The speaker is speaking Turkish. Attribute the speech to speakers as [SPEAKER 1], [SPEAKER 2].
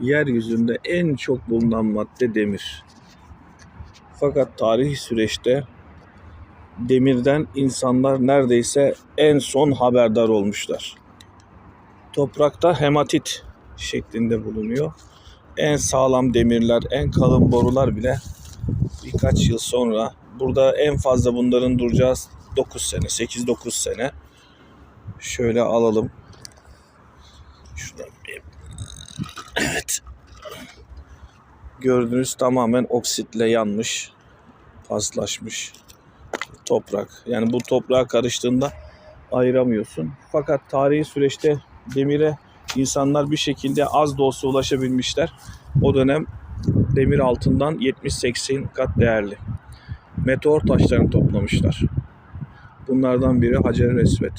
[SPEAKER 1] yeryüzünde en çok bulunan madde demir. Fakat tarihi süreçte demirden insanlar neredeyse en son haberdar olmuşlar. Toprakta hematit şeklinde bulunuyor. En sağlam demirler, en kalın borular bile birkaç yıl sonra burada en fazla bunların duracağı 9 sene, 8-9 sene. Şöyle alalım. Şuradan bir Gördüğünüz tamamen oksitle yanmış, paslaşmış toprak. Yani bu toprağa karıştığında ayıramıyorsun. Fakat tarihi süreçte demire insanlar bir şekilde az da olsa ulaşabilmişler. O dönem demir altından 70-80 kat değerli. Meteor taşlarını toplamışlar. Bunlardan biri Hacer-i Esved.